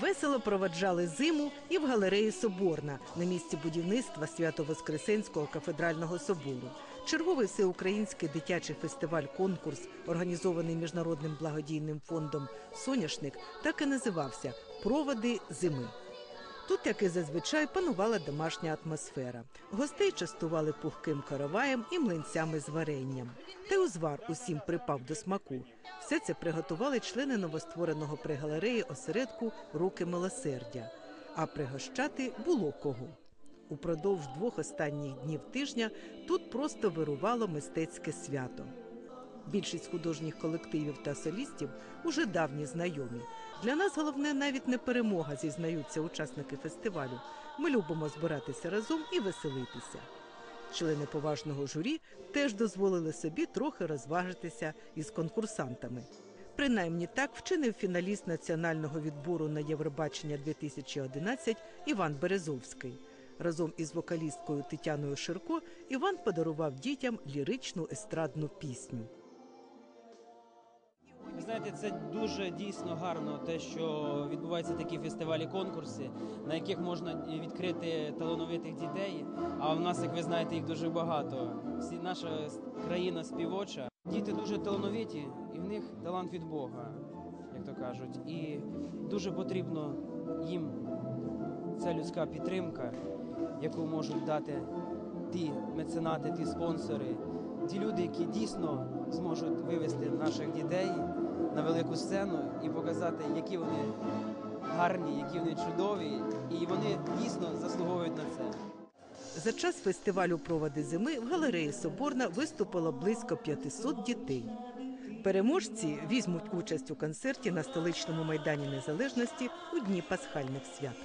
Весело проведжали зиму і в галереї Соборна на місці будівництва Свято-Воскресенського кафедрального собору. Черговий всеукраїнський дитячий фестиваль-конкурс, організований міжнародним благодійним фондом Соняшник, так і називався Проводи зими. Тут, як і зазвичай, панувала домашня атмосфера. Гостей частували пухким караваєм і млинцями з варенням. Та й узвар усім припав до смаку. Все це приготували члени новоствореного при галереї осередку Руки милосердя. А пригощати було кого. Упродовж двох останніх днів тижня тут просто вирувало мистецьке свято. Більшість художніх колективів та солістів уже давні знайомі. Для нас головне навіть не перемога, зізнаються учасники фестивалю. Ми любимо збиратися разом і веселитися. Члени поважного журі теж дозволили собі трохи розважитися із конкурсантами. Принаймні так вчинив фіналіст національного відбору на Євробачення 2011 Іван Березовський. Разом із вокалісткою Тетяною Ширко Іван подарував дітям ліричну естрадну пісню. Знаєте, це дуже дійсно гарно, те, що відбуваються такі фестивалі, конкурси, на яких можна відкрити талановитих дітей. А в нас, як ви знаєте, їх дуже багато. Всі наша країна співоча. Діти дуже талановиті, і в них талант від Бога, як то кажуть. І дуже потрібно їм ця людська підтримка, яку можуть дати ті меценати, ті спонсори, ті люди, які дійсно зможуть вивести наших дітей на велику сцену і показати, які вони гарні, які вони чудові, і вони дійсно заслуговують на це. За час фестивалю Проводи зими в галереї Соборна виступило близько 500 дітей. Переможці візьмуть участь у концерті на столичному майдані Незалежності у дні пасхальних свят.